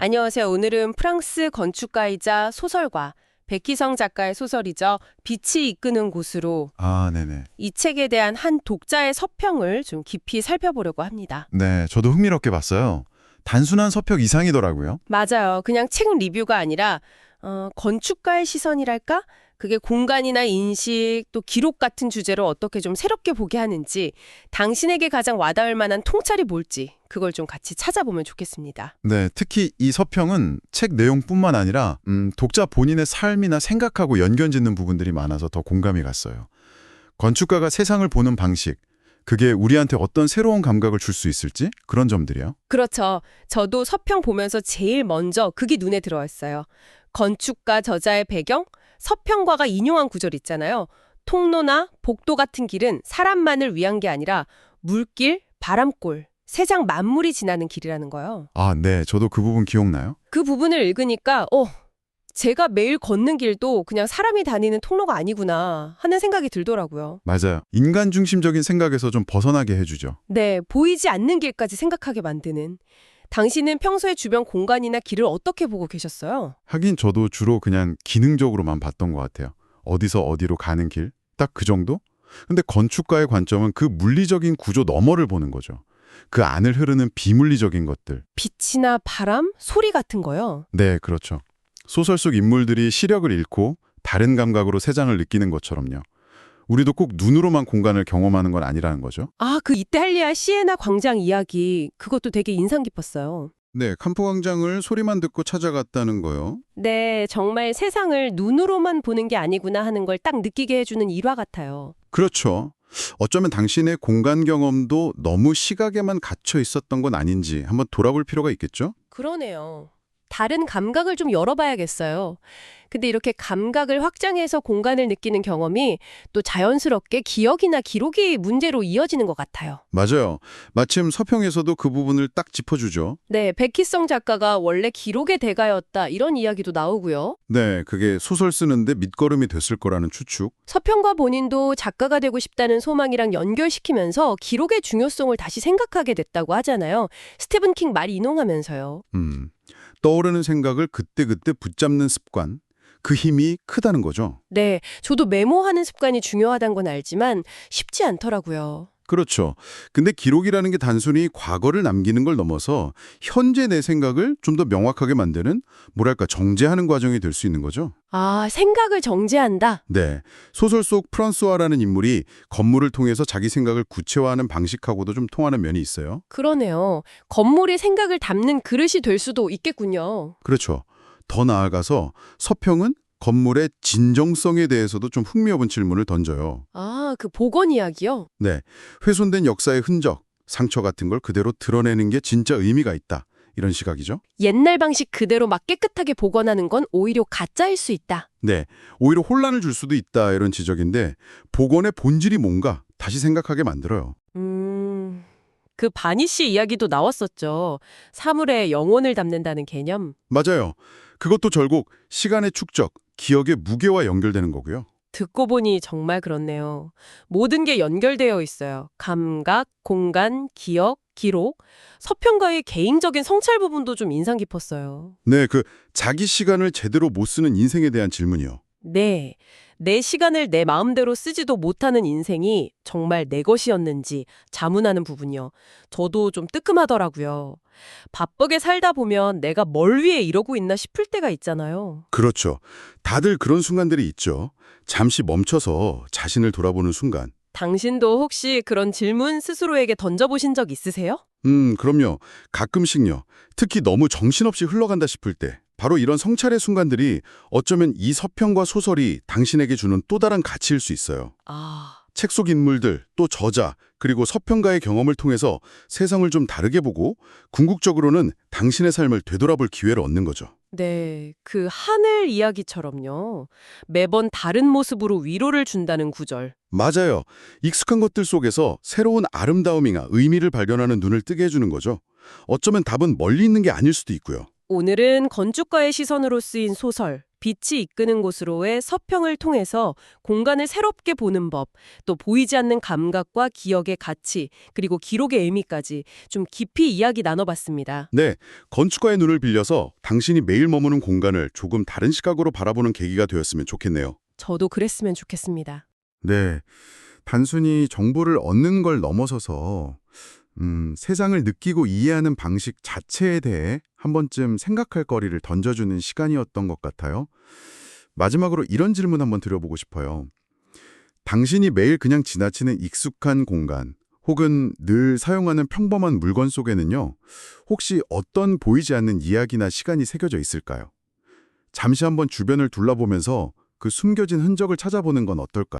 안녕하세요. 오늘은 프랑스 건축가이자 소설가 백희성 작가의 소설이죠. 빛이 이끄는 곳으로 아, 네네. 이 책에 대한 한 독자의 서평을 좀 깊이 살펴보려고 합니다. 네, 저도 흥미롭게 봤어요. 단순한 서평 이상이더라고요. 맞아요. 그냥 책 리뷰가 아니라 어, 건축가의 시선이랄까? 그게 공간이나 인식 또 기록 같은 주제로 어떻게 좀 새롭게 보게 하는지 당신에게 가장 와닿을 만한 통찰이 뭘지 그걸 좀 같이 찾아보면 좋겠습니다. 네, 특히 이 서평은 책 내용뿐만 아니라 음, 독자 본인의 삶이나 생각하고 연결짓는 부분들이 많아서 더 공감이 갔어요. 건축가가 세상을 보는 방식, 그게 우리한테 어떤 새로운 감각을 줄 수 있을지 그런 점들이요. 그렇죠. 저도 서평 보면서 제일 먼저 그게 눈에 들어왔어요. 건축가 저자의 배경, 서평가가 인용한 구절 있잖아요. 통로나 복도 같은 길은 사람만을 위한 게 아니라 물길, 바람골, 세상 만물이 지나는 길이라는 거요. 아, 네, 저도 그 부분 기억나요? 그 부분을 읽으니까 어, 제가 매일 걷는 길도 그냥 사람이 다니는 통로가 아니구나 하는 생각이 들더라고요. 맞아요. 인간 중심적인 생각에서 좀 벗어나게 해주죠. 네, 보이지 않는 길까지 생각하게 만드는. 당신은 평소에 주변 공간이나 길을 어떻게 보고 계셨어요? 하긴 저도 주로 그냥 기능적으로만 봤던 것 같아요. 어디서 어디로 가는 길? 딱 그 정도? 근데 건축가의 관점은 그 물리적인 구조 너머를 보는 거죠. 그 안을 흐르는 비물리적인 것들. 빛이나 바람, 소리 같은 거요. 네, 그렇죠. 소설 속 인물들이 시력을 잃고 다른 감각으로 세상을 느끼는 것처럼요. 우리도 꼭 눈으로만 공간을 경험하는 건 아니라는 거죠. 아, 그 이탈리아 시에나 광장 이야기 그것도 되게 인상 깊었어요. 네, 캄포 광장을 소리만 듣고 찾아갔다는 거요. 네, 정말 세상을 눈으로만 보는 게 아니구나 하는 걸 딱 느끼게 해주는 일화 같아요. 그렇죠. 어쩌면 당신의 공간 경험도 너무 시각에만 갇혀 있었던 건 아닌지 한번 돌아볼 필요가 있겠죠? 그러네요. 다른 감각을 좀 열어봐야겠어요. 근데 이렇게 감각을 확장해서 공간을 느끼는 경험이 또 자연스럽게 기억이나 기록이 문제로 이어지는 것 같아요. 맞아요. 마침 서평에서도 그 부분을 딱 짚어주죠. 네, 백희성 작가가 원래 기록의 대가였다 이런 이야기도 나오고요. 네, 그게 소설 쓰는데 밑거름이 됐을 거라는 추측. 서평가 본인도 작가가 되고 싶다는 소망이랑 연결시키면서 기록의 중요성을 다시 생각하게 됐다고 하잖아요. 스티븐 킹 말 인용하면서요. 음, 떠오르는 생각을 그때그때 붙잡는 습관. 그 힘이 크다는 거죠. 네, 저도 메모하는 습관이 중요하다는 건 알지만 쉽지 않더라고요. 그렇죠. 근데 기록이라는 게 단순히 과거를 남기는 걸 넘어서 현재 내 생각을 좀 더 명확하게 만드는 뭐랄까 정제하는 과정이 될 수 있는 거죠. 아, 생각을 정제한다? 네. 소설 속 프랑스와라는 인물이 건물을 통해서 자기 생각을 구체화하는 방식하고도 좀 통하는 면이 있어요. 그러네요. 건물이 생각을 담는 그릇이 될 수도 있겠군요. 그렇죠. 더 나아가서 서평은 건물의 진정성에 대해서도 좀 흥미로운 질문을 던져요. 아, 그 복원 이야기요? 네. 훼손된 역사의 흔적, 상처 같은 걸 그대로 드러내는 게 진짜 의미가 있다. 이런 시각이죠. 옛날 방식 그대로 막 깨끗하게 복원하는 건 오히려 가짜일 수 있다. 네. 오히려 혼란을 줄 수도 있다. 이런 지적인데 복원의 본질이 뭔가 다시 생각하게 만들어요. 음... 그 바니쉬 이야기도 나왔었죠. 사물에 영혼을 담는다는 개념. 맞아요. 그것도 결국 시간의 축적, 기억의 무게와 연결되는 거고요. 듣고 보니 정말 그렇네요. 모든 게 연결되어 있어요. 감각, 공간, 기억, 기록. 서평가의 개인적인 성찰 부분도 좀 인상 깊었어요. 네, 그 자기 시간을 제대로 못 쓰는 인생에 대한 질문이요. 네. 내 시간을 내 마음대로 쓰지도 못하는 인생이 정말 내 것이었는지 자문하는 부분이요. 저도 좀 뜨끔하더라고요. 바쁘게 살다 보면 내가 뭘 위해 이러고 있나 싶을 때가 있잖아요. 그렇죠. 다들 그런 순간들이 있죠. 잠시 멈춰서 자신을 돌아보는 순간. 당신도 혹시 그런 질문 스스로에게 던져보신 적 있으세요? 음, 그럼요. 가끔씩요. 특히 너무 정신없이 흘러간다 싶을 때. 바로 이런 성찰의 순간들이 어쩌면 이 서평과 소설이 당신에게 주는 또 다른 가치일 수 있어요. 아, 책 속 인물들, 또 저자, 그리고 서평가의 경험을 통해서 세상을 좀 다르게 보고 궁극적으로는 당신의 삶을 되돌아볼 기회를 얻는 거죠. 네. 그 하늘 이야기처럼요. 매번 다른 모습으로 위로를 준다는 구절. 맞아요. 익숙한 것들 속에서 새로운 아름다움이나 의미를 발견하는 눈을 뜨게 해주는 거죠. 어쩌면 답은 멀리 있는 게 아닐 수도 있고요. 오늘은 건축가의 시선으로 쓰인 소설 빛이 이끄는 곳으로의 서평을 통해서 공간을 새롭게 보는 법, 또 보이지 않는 감각과 기억의 가치, 그리고 기록의 의미까지 좀 깊이 이야기 나눠봤습니다. 네, 건축가의 눈을 빌려서 당신이 매일 머무는 공간을 조금 다른 시각으로 바라보는 계기가 되었으면 좋겠네요. 저도 그랬으면 좋겠습니다. 네. 단순히 정보를 얻는 걸 넘어서서 음, 세상을 느끼고 이해하는 방식 자체에 대해 한 번쯤 생각할 거리를 던져주는 시간이었던 것 같아요. 마지막으로 이런 질문 한번 드려보고 싶어요. 당신이 매일 그냥 지나치는 익숙한 공간 혹은 늘 사용하는 평범한 물건 속에는요. 혹시 어떤 보이지 않는 이야기나 시간이 새겨져 있을까요? 잠시 한번 주변을 둘러보면서 그 숨겨진 흔적을 찾아보는 건 어떨까요?